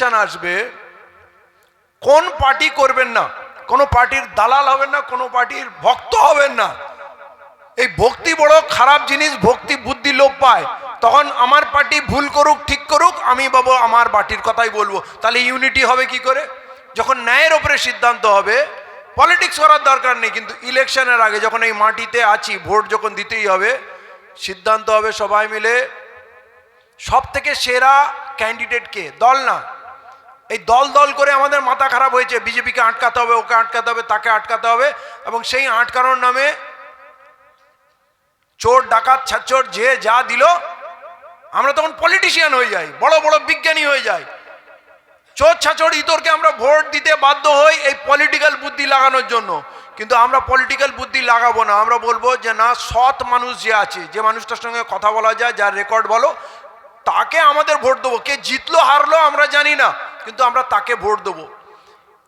Election আসবে, কোন party করবেন না, কোনো পার্টির দালাল হবেন না, কোনো পার্টির ভক্ত হবেন না। এই ভক্তি বড় খারাপ জিনিস, ভক্তি বুদ্ধি লোপ পায়। তখন আমার পার্টি ভুল করুক, ঠিক করুক, আমি বাবু আমার পার্টির কথাই বলব। তাহলে ইউনিটি হবে কি করে? যখন ন্যায়ের ওপরে সিদ্ধান্ত হবে পলিটিক্স করার দরকার নেই, কিন্তু ইলেকশনের আগে যখন এই মাটিতে আছি, ভোট যখন দিতেই হবে, সিদ্ধান্ত হবে সবাই মিলে সব থেকে সেরা ক্যান্ডিডেট কে? দল না। এই দল দল করে আমাদের মাথা খারাপ হয়েছে। বিজেপিকে আটকাতে হবে, ওকে আটকাতে হবে, তাকে আটকাতে হবে এবং সেই আটকানোর নামে চোর, ডাকাত ছাচ্চর যে যা দিল, আমরা তখন পলিটিশিয়ান হয়ে যাই, বড় বড় বিজ্ঞানী হয়ে যাই। চোর ছাচর ইতরকে আমরা ভোট দিতে বাধ্য হই এই পলিটিক্যাল বুদ্ধি লাগানোর জন্য। কিন্তু আমরা পলিটিক্যাল বুদ্ধি লাগাবো না। আমরা বলব যে না, সৎ মানুষ যে আছে, যে মানুষটার সঙ্গে কথা বলা যায়, যার রেকর্ড বলো তাকে আমাদের ভোট দেবো। কে জিতলো, হারলো, আমরা জানি না। কিন্তু আমরা তাকে ভোট দেবো।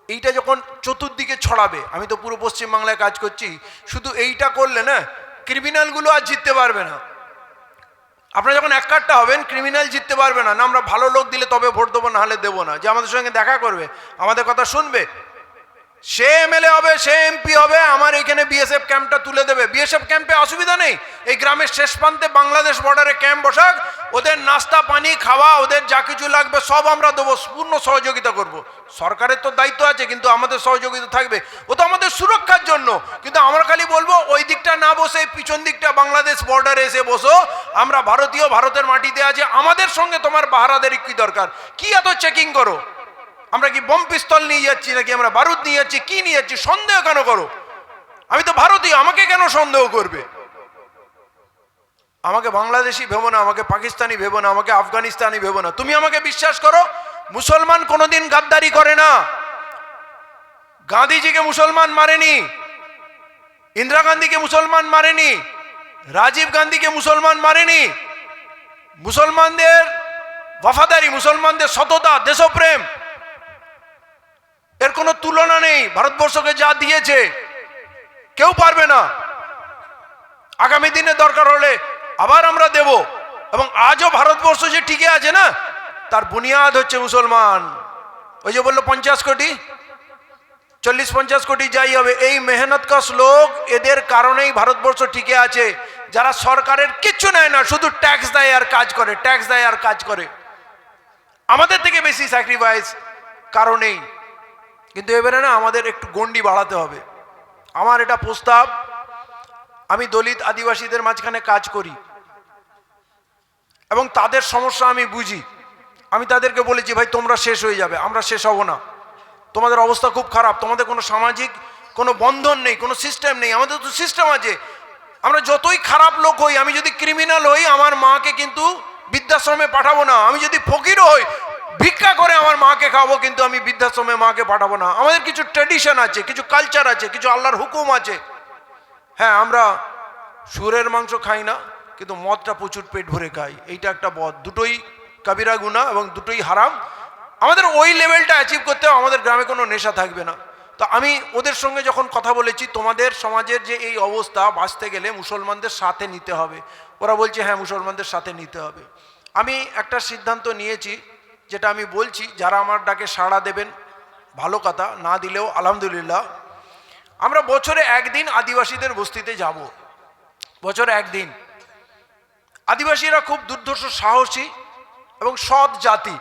এইটা যখন চতুর্দিকে ছড়াবে, আমি তো পুরো পশ্চিমবাংলায় কাজ করছি, শুধু এইটা করলে না, ক্রিমিনালগুলো আর জিততে পারবে না। আপনারা যখন এক কার্ডটা হবেন, ক্রিমিনাল জিততে পারবে না। না, আমরা ভালো লোক দিলে তবে ভোট দেবো নাহলে দেবো না। যে আমাদের সঙ্গে দেখা করবে, আমাদের কথা শুনবে সে এমএলএ হবে, সে এমপি হবে, আমার এখানে বিএসএফ ক্যাম্পটা তুলে দেবে। বিএসএফ ক্যাম্পে অসুবিধা নেই। এই গ্রামের শেষ প্রান্তে বাংলাদেশ বর্ডারে ক্যাম্প বসাক, ওদের নাস্তা, পানি, খাওয়া, ওদের যা কিছু লাগবে সব আমরা দেবো, পূর্ণ সহযোগিতা করব। সরকারের তো দায়িত্ব আছে, কিন্তু আমাদের সহযোগিতা থাকবে। ও তো আমাদের সুরক্ষার জন্য। কিন্তু আমরা খালি বলব, ওই দিকটা না বসে পিছন দিকটা বাংলাদেশ বর্ডারে এসে বসো। আমরা ভারতীয়, ভারতের মাটিতে আছে। আমাদের সঙ্গে তোমার বাহারাদের কি দরকার? কি এত চেকিং করো? আমরা কি বোম পিস্তল নিয়ে যাচ্ছি নাকি আমরা বারুদ নিয়ে যাচ্ছি? কি নিয়ে যাচ্ছি? সন্দেহ কেন করো? আমি তো ভারতীয়, আমাকে কেন সন্দেহ করবে? আমাকে বাংলাদেশি ভেবো না, আমাকে পাকিস্তানি ভেবো না, আমাকে আফগানিস্তানি ভেবো না। তুমি আমাকে বিশ্বাস করো, মুসলমান কোনোদিন গাদ্দারি করে না। গান্ধীজিকে মুসলমান মারেনি, ইন্দিরা গান্ধীকে মুসলমান মারেনি, রাজীব গান্ধীকে মুসলমান মারেনি। মুসলমানদের ওয়াফাদারি, মুসলমানদের সততা, দেশপ্রেম। কোনো তুলনা নেই। ভারতবর্ষকে যা দিয়েছে, কেউ পারবে না। আগামী দিনে দরকার হলে আবার আমরা দেব। এবং আজও ভারতবর্ষ যে টিকে আছে না, তার বুনিয়াদ হচ্ছে মুসলমান। ওই যে বলল পঞ্চাশ কোটি, চল্লিশ পঞ্চাশ কোটি যাই হবে। এই মেহনত কাস লোক এদের কারণেই ভারতবর্ষ টিকে আছে। যারা সরকারের কিচ্ছু নেয় না, শুধু ট্যাক্স দেয় আর কাজ করে, ট্যাক্স দেয় আর কাজ করে। আমাদের থেকে বেশি স্যাক্রিফাইস কারণেই কিন্তু এবারে না আমাদের একটু গন্ডি বাড়াতে হবে। আমার এটা প্রস্তাব, আমি দলিত আদিবাসীদের মাঝখানে কাজ করি। এবং তাদের সমস্যা আমি বুঝি। আমি তাদেরকে বলেছি, ভাই, তোমরা শেষ হয়ে যাবে, আমরা শেষ হব না। তোমাদের অবস্থা খুব খারাপ, তোমাদের কোনো সামাজিক কোনো বন্ধন নেই, কোনো সিস্টেম নেই, আমাদের তো সিস্টেম আছে। আমরা যতই খারাপ লোক হই, আমি যদি ক্রিমিনাল হই, আমার মাকে কিন্তু বৃদ্ধাশ্রমে পাঠাবো না। আমি যদি ফকিরও হই ভিক্ষা করে আমার মাকে খাব কিন্তু আমি বৃদ্ধাশ্রমে মাকে পাঠাবো না। আমাদের কিছু ট্র্যাডিশন আছে, কিছু কালচার আছে, কিছু আল্লাহর হুকুম আছে। হ্যাঁ আমরা সুরের মাংস খাই না, কিন্তু মদটা প্রচুর পেট ভরে খাই। এইটা একটা বদ। দুটোই কাবিরা গুণা এবং দুটোই হারাম। আমাদের ওই লেভেলটা অ্যাচিভ করতে আমাদের গ্রামে কোনো নেশা থাকবে না। তো আমি ওদের সঙ্গে যখন কথা বলেছি, তোমাদের সমাজের যে এই অবস্থা, বাঁচতে গেলে মুসলমানদের সাথে নিতে হবে। ওরা বলছে হ্যাঁ মুসলমানদের সাথে নিতে হবে। আমি একটা সিদ্ধান্ত নিয়েছি যেটা আমি বলছি, যারা আমার ডাকে সাড়া দেবেন, ভালো কথা, না দিলেও আলহামদুলিল্লাহ। আমরা বছরে একদিন আদিবাসীদের বস্তিতে যাব। বছরে একদিন। আদিবাসীরা খুব দুর্ধর্ষ, সাহসী এবং সৎ জাতি।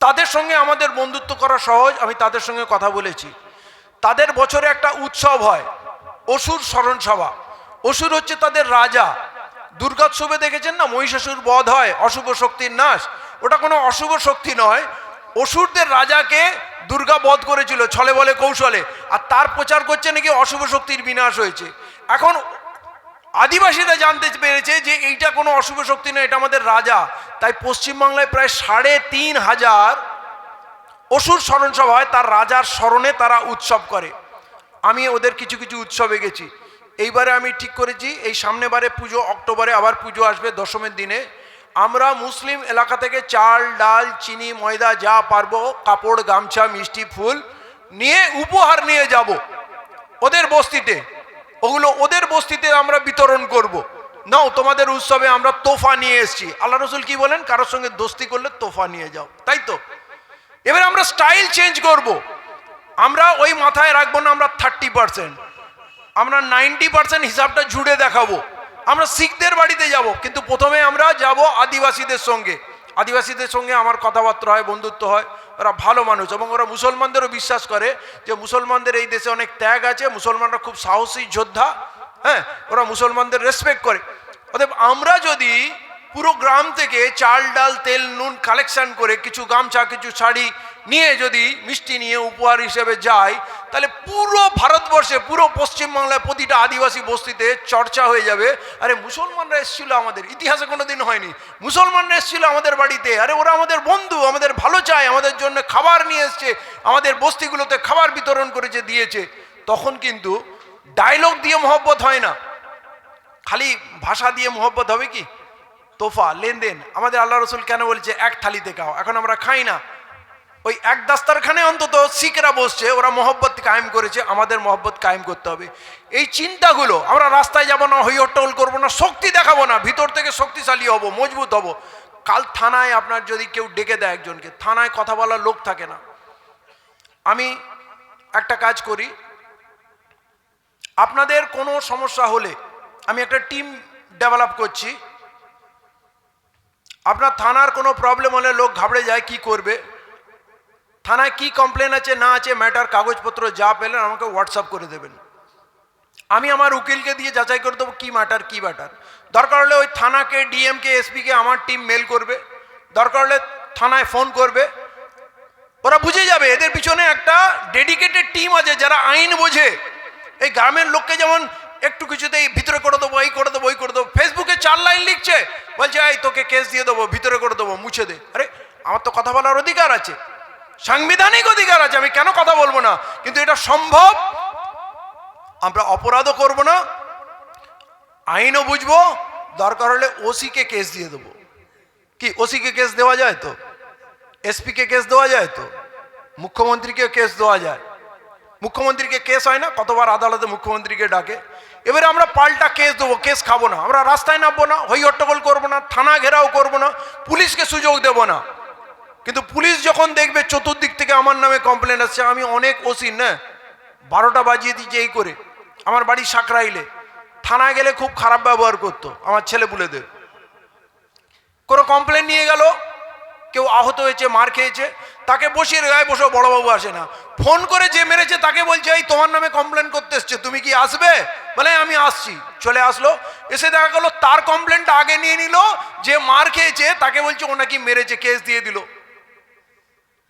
তাদের সঙ্গে আমাদের বন্ধুত্ব করা সহজ, আমি তাদের সঙ্গে কথা বলেছি। তাদের বছরে একটা উৎসব হয়, অসুর স্মরণ সভা অসুর হচ্ছে তাদের রাজা। দুর্গোৎসবে দেখেছেন না, মহিষাসুর বধ হয়, অশুভ শক্তির নাশ। ওটা কোনো অশুভ শক্তি নয়। অসুরদের রাজাকে দুর্গা বধ করেছিল, ছলে বলে কৌশলে। আর তার প্রচার করছে নাকি অশুভ শক্তির বিনাশ হয়েছে। এখন আদিবাসীরা জানতে পেরেছে যে এইটা কোনো অশুভ শক্তি নয়, এটা আমাদের রাজা। তাই পশ্চিমবাংলায় প্রায় সাড়ে তিন হাজার অসুর স্মরণ সভা হয়, তার রাজার স্মরণে তারা উৎসব করে। আমি ওদের কিছু কিছু উৎসবে গেছি। এইবারে আমি ঠিক করেছি, এই সামনে বারে পুজো, অক্টোবরে আবার পুজো আসবে দশমের দিনে। আমরা মুসলিম এলাকা থেকে চাল, ডাল, চিনি, ময়দা, যা পারব, কাপড়, গামছা, মিষ্টি, ফুল নিয়ে উপহার নিয়ে যাব ওদের বস্তিতে। ওগুলো ওদের বস্তিতে আমরা বিতরণ করব। নাও, তোমাদের উৎসবে আমরা তোফা নিয়ে এসেছি। আল্লাহ রসুল কি বলেন? কারোর সঙ্গে দোস্তি করলে তোফা নিয়ে যাও। তাই তো? এবার আমরা স্টাইল চেঞ্জ করব। আমরা ওই মাথায় রাখব না, আমরা থার্টি পার্সেন্ট। আমরা নাইনটি পার্সেন্ট হিসাবটা জুড়ে দেখাবো। আমরা শিখদের বাড়িতে যাব, কিন্তু প্রথমে আমরা যাব আদিবাসীদের সঙ্গে। আদিবাসীদের সঙ্গে আমার কথাবার্তা হয়, বন্ধুত্ব হয়, ওরা ভালো মানুষ এবং ওরা মুসলমানদেরও বিশ্বাস করে যে মুসলমানদের এই দেশে অনেক ত্যাগ আছে, মুসলমানরা খুব সাহসী যোদ্ধা হ্যাঁ ওরা মুসলমানদের রেসপেক্ট করে। অতএব আমরা যদি পুরো গ্রাম থেকে চাল, ডাল, তেল, নুন কালেকশন করে কিছু গামছা, কিছু শাড়ি নিয়ে যদি মিষ্টি নিয়ে উপহার হিসেবে যাই তাহলে পুরো ভারতবর্ষে, পুরো পশ্চিমবাংলায় প্রতিটা আদিবাসী বস্তিতে চর্চা হয়ে যাবে। আরে মুসলমানরা এসেছিল আমাদের, ইতিহাসে কোনো দিন হয়নি। মুসলমানরা এসেছিল আমাদের বাড়িতে। আরে ওরা আমাদের বন্ধু, আমাদের ভালো চায়, আমাদের জন্য খাবার নিয়ে এসছে, আমাদের বস্তিগুলোতে খাবার বিতরণ করেছে, দিয়েছে। তখন কিন্তু ডায়লগ দিয়ে মহব্বত হয় না। খালি ভাষা দিয়ে মোহব্বত হবে কি? তোফা, লেনদেন। আমাদের আল্লাহ রসুল কেন বলছে, এক থালিতে খাও। এখন আমরা খাই না। ওই এক দাস্তারখানে অন্তত শিখরা বসছে, ওরা মহব্বত কায়েম করেছে, আমাদের মহব্বত কায়েম করতে হবে। এই চিন্তাগুলো, আমরা রাস্তায় যাব না হইহট্টগোল করব না, শক্তি দেখাবো না, ভিতর থেকে শক্তিশালী হব, মজবুত হব। কাল থানায় আপনার যদি কেউ ডেকে দেয় একজনকে, থানায় কথা বলার লোক থাকে না। আমি একটা কাজ করি, আপনাদের কোনো সমস্যা হলে আমি একটা টিম ডেভেলপ করছি। আপনার থানার কোনো প্রবলেম হলে লোক ঘাবড়ে যায়, কি করবে? থানায় কি কমপ্লেন আছে, না আছে ম্যাটার কাগজপত্র যা পেলেন, আমাকে হোয়াটসঅ্যাপ করে দেবেন। আমি আমার উকিলকে দিয়ে যাচাই করে দেবো কী ম্যাটার কী ম্যাটার দরকার হলে ওই থানাকে ডিএমকে এসপিকে আমার টিম মেল করবে। দরকার হলে থানায় ফোন করবে। ওরা বুঝে যাবে, এদের পিছনে একটা ডেডিকেটেড টিম আছে যারা আইন বোঝে। এই গ্রামের লোককে যেমন একটু কিছুতেই ভিতরে করে দেবো, এই করে দেবো, ওই করে দেবো। ফেসবুকে চার লাইন লিখছে, বলছে, এই তোকে কেস দিয়ে দেবো, ভিতরে করে দেবো, মুছে দে। আরে, আমার তো কথা বলার অধিকার আছে। সাংবিধানিক অধিকার আছে, আমি কেন কথা বলব না? কিন্তু এটা সম্ভব। আমরা অপরাধও করব না, আইনও বুঝব, দরকার হলে ওসিকে কেস দিয়ে দেবো। কি, ওসিকে কেস দেওয়া যায় তো? এসপিকে কেস দেওয়া যায় তো? মুখ্যমন্ত্রীকে কেস দেওয়া যায়। মুখ্যমন্ত্রীকে কেস হয় না, কতবার আদালতে মুখ্যমন্ত্রীকে ডাকে। এবারে আমরা পাল্টা কেস দেবো, কেস খাব না। আমরা রাস্তায় নামবো না হই হট্টগোল করব না, থানা ঘেরাও করব না, পুলিশকে সুযোগ দেবো না। কিন্তু পুলিশ যখন দেখবে চতুর্দিক থেকে আমার নামে কমপ্লেন আসছে, আমি অনেক ওসি, না, বারোটা বাজিয়ে দিয়েছি এই করে। আমার বাড়ি সাকরাইলে। থানায় গেলে খুব খারাপ ব্যবহার করতো, আমার ছেলে পুলেদের। কোনো কমপ্লেন নিয়ে গেল, কেউ আহত হয়েছে, মার খেয়েছে, তাকে বসিয়ে গায়ে বসে বড়বাবু আসে না। ফোন করে যে মেরেছে, তাকে বলছে, এই, তোমার নামে কমপ্লেন করতে এসছে, তুমি কি আসবে? বলে, আমি আসছি। চলে আসলো, এসে দেখা গেলো, তার কমপ্লেনটা আগে নিয়ে নিল, যে মার খেয়েছে, তাকে বলছে, ও নাকি মেরেছে কেস দিয়ে দিল।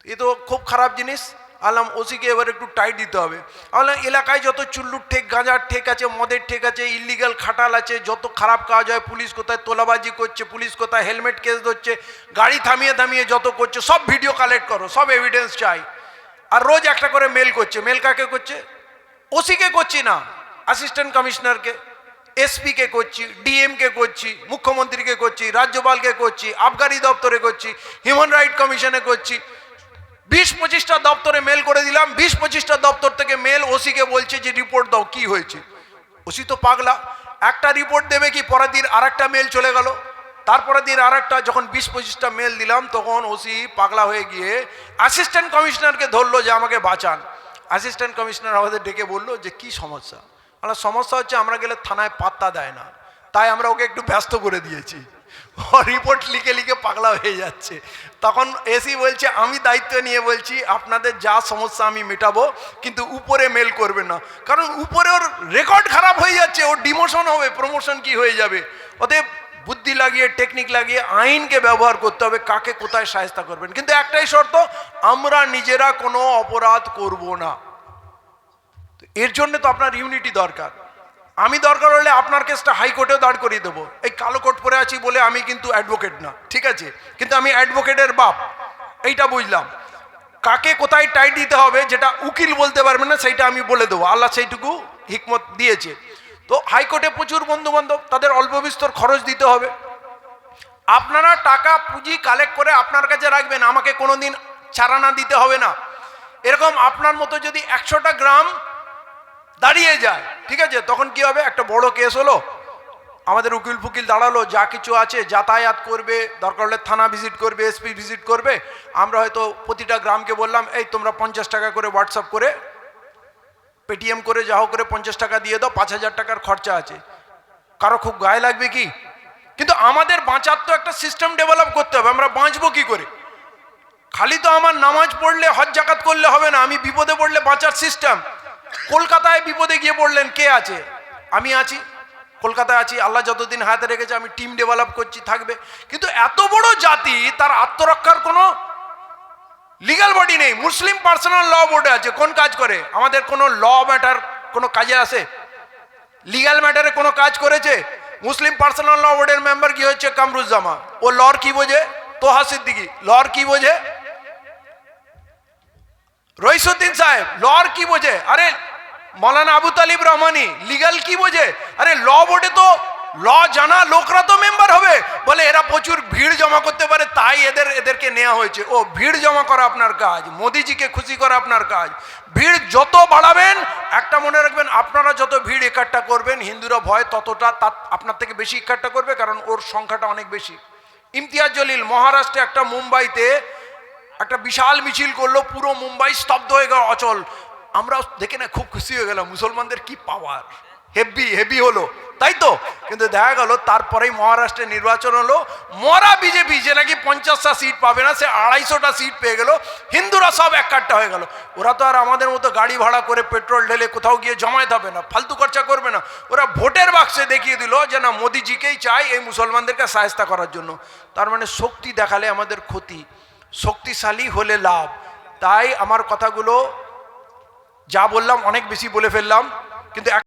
এ তো খুব খারাপ জিনিস। আলাম ওসিকে এবার একটু টাইট দিতে হবে। বললাম এলাকায় যত চুল্লুর ঠেক, গাঁজার ঠেক আছে, মদের ঠেক আছে ইলিগাল খাটাল আছে, যত খারাপ কাজ হয়, পুলিশ কোথায় তোলাবাজি করছে, পুলিশ কোথায় হেলমেট কেস ধরছে, গাড়ি থামিয়ে থামিয়ে যত করছে, সব ভিডিও কালেক্ট করো, সব এভিডেন্স চাই। আর রোজ একটা করে মেল করছে। মেল কাকে করছে? ওসিকে করছি না অ্যাসিস্ট্যান্ট কমিশনারকে এসপিকে করছি ডিএমকে করছি, মুখ্যমন্ত্রীকে করছি, রাজ্যপালকে করছি, আবগারি দপ্তরে করছি হিউম্যান রাইট কমিশনে করছি। বিশ পঁচিশটা দপ্তরে মেল করে দিলাম, বিশ পঁচিশটা দপ্তর থেকে মেল ওসিকে বলছে যে, রিপোর্ট দাও, কি হয়েছে? ওসি তো পাগলা। একটা রিপোর্ট দেবে কি, পরের দিন আর মেল চলে গেল। তারপরের দিন আর একটা যখন বিশ পঁচিশটা মেল দিলাম, তখন ওসি পাগলা হয়ে গিয়ে অ্যাসিস্ট্যান্ট কমিশনারকে ধরলো যে, আমাকে বাঁচান। অ্যাসিস্ট্যান্ট কমিশনার আমাদের ডেকে বলল যে, কি সমস্যা? আমরা সমস্যা হচ্ছে আমরা গেলে থানায় পাত্তা দেয় না। তাই আমরা ওকে একটু ব্যস্ত করে দিয়েছি। রিপোর্ট লিখে লিখে পাগলা হয়ে যাচ্ছে। তখন এসি বলছে, আমি দায়িত্ব নিয়ে বলছি, আপনাদের যা সমস্যা আমি মেটাবো, কিন্তু উপরে মেল করবে না। কারণ উপরে ওর রেকর্ড খারাপ হয়ে যাচ্ছে, ওর ডিমোশন হবে প্রমোশন কি হয়ে যাবে? অতএব বুদ্ধি লাগিয়ে টেকনিক লাগিয়ে, আইনকে ব্যবহার করতে হবে, কাকে কোথায় সাহায্য করবেন। কিন্তু একটাই শর্ত, আমরা নিজেরা কোনো অপরাধ করব না। এর জন্য তো আপনার ইউনিটি দরকার। আমি দরকার হলে আপনার কেসটা হাইকোর্টেও দাঁড় করিয়ে দেবো। এই কালো কোট পরে আছি বলে আমি কিন্তু অ্যাডভোকেট না, ঠিক আছে? কিন্তু আমি অ্যাডভোকেটের বাপ, এইটা বুঝলাম। কাকে কোথায় টাইট দিতে হবে যেটা উকিল বলতে পারবে না, সেইটা আমি বলে দেবো। আল্লাহ সেইটুকু হিকমত দিয়েছে। তো হাইকোর্টে প্রচুর বন্ধু বান্ধব তাদের অল্প বিস্তর খরচ দিতে হবে। আপনারা টাকা পুঁজি কালেক্ট করে আপনার কাছে রাখবেন, আমাকে কোনোদিন চারানা দিতে হবে না। এরকম আপনার মতো যদি একশোটা গ্রাম দাঁড়িয়ে যায়। ঠিক আছে? তখন কি হবে? একটা বড় কেস হলো। আমাদের উকিল ফুকিল দাঁড়াল, যা কিছু আছে যাতায়াত করবে, দরকার হলে থানা ভিজিট করবে এসপি ভিজিট করবে। আমরা হয়তো প্রতিটা গ্রামকে বললাম, এই তোমরা পঞ্চাশ টাকা করে হোয়াটসঅ্যাপ করে পেটিএম করে, যা করে পঞ্চাশ টাকা দিয়ে দাও, পাঁচ হাজার টাকার খরচা আছে। কারও খুব গায়ে লাগবে কি? কিন্তু আমাদের বাঁচার তো একটা সিস্টেম ডেভেলপ করতে হবে। আমরা বাঁচবো কি করে? খালি তো আমার নামাজ পড়লে, হজ জাকাত করলে হবে না। আমি বিপদে পড়লে বাঁচার সিস্টেম কলকাতায় বিপদে গিয়ে পড়লেন, কে আছে? আমি আছি, কলকাতায় আছি, আল্লাহ যতদিন হাতে রেখেছে, আমি টিম ডেভেলপ করছি, থাকবে। কিন্তু এত বড় জাতি, তার আত্মরক্ষার কোনো লিগ্যাল বডি নেই। মুসলিম পার্সোনাল ল বোর্ডে আছে, কোন কাজ করে? আমাদের কোনো ল ম্যাটার কোনো কাজে আসে? লিগ্যাল ম্যাটারে কোনো কাজ করেছে? মুসলিম পার্সোনাল ল বোর্ডের মেম্বার কি হচ্ছে? কামরুজ্জামা ও লর কি বোঝে? তোহা সিদ্দিকি। লর কি বোঝে? রইসুদ্দিন সাহেব লর কি বোঝে? আরে মৌলানা আবু তালিব রহমানি লিগাল কি বোঝে? আরে ল বোর্ডে তো ল জানা লোকরা তো মেম্বার হবে। বলে এরা প্রচুর ভিড় জমা করতে পারে, তাই এদের, এদেরকে নেওয়া হয়েছে। ও, ভিড় জমা করা আপনার কাজ, মোদিজিকে খুশি করা আপনার কাজ। ভিড় যত বাড়াবেন, একটা মনে রাখবেন, আপনারা যত ভিড় একাট্টা করবেন, হিন্দুরা ভয় ততটা তার আপনার থেকে বেশি একাট্টা করবে, কারণ ওর সংখ্যাটা অনেক বেশি। ইমতিয়াজ জলিল, মহারাষ্ট্রে একটা মুম্বাইতে একটা বিশাল মিছিল করল, পুরো মুম্বাই স্তব্ধ হয়ে গেল, অচল। আমরা দেখে না খুব খুশি হয়ে গেলাম, মুসলমানদের কি পাওয়ার হেভি হেভি হলো, তাই তো? কিন্তু দেখা গেল, তারপরেই মহারাষ্ট্রে নির্বাচন হলো, মরা বিজেপি, যে নাকি পঞ্চাশটা সিট পাবে না, সে আড়াইশোটা সিট পেয়ে গেল, হিন্দুরা সব এক কাট্টা হয়ে গেল। ওরা তো আর আমাদের মতো গাড়ি ভাড়া করে পেট্রোল ঢেলে কোথাও গিয়ে জমায়েত হবে না, ফালতু খরচা করবে না। ওরা ভোটের বাক্সে দেখিয়ে দিল যে না, মোদিজিকেই চাই এই মুসলমানদেরকে সাহেস্তা করার জন্য। তার মানে শক্তি দেখালে আমাদের ক্ষতি, শক্তিশালী হলে লাভ। তাই আমার কথাগুলো যা বললাম অনেক বেশি বলে ফেললাম কিন্তু